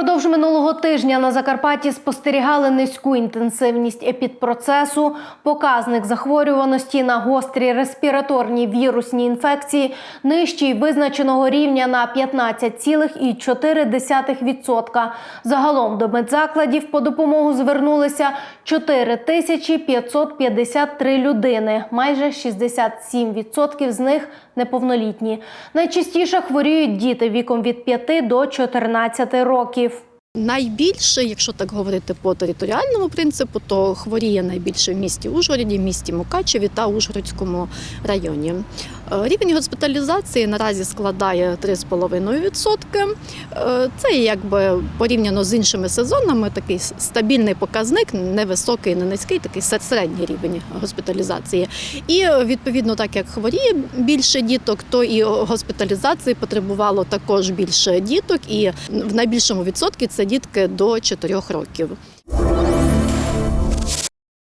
Упродовж минулого тижня на Закарпатті спостерігали низьку інтенсивність епідпроцесу, показник захворюваності на гострі респіраторні вірусні інфекції нижчий визначеного рівня на 15,4%. Загалом до медзакладів по допомогу звернулися 4553 людини. Майже 67% з них неповнолітні. Найчастіше хворіють діти віком від 5 до 14 років. Найбільше, якщо так говорити по територіальному принципу, то хворіє найбільше в місті Ужгороді, місті Мукачеві та Ужгородському районі. Е, Рівень госпіталізації наразі складає 3,5%. Е, Це якби порівняно з іншими сезонами такий стабільний показник, невисокий, не низький, такий середній рівень госпіталізації. І відповідно, так як хворіє більше діток, то і госпіталізації потребувало також більше діток, і в найбільшому відсотку це дітки до 4 років.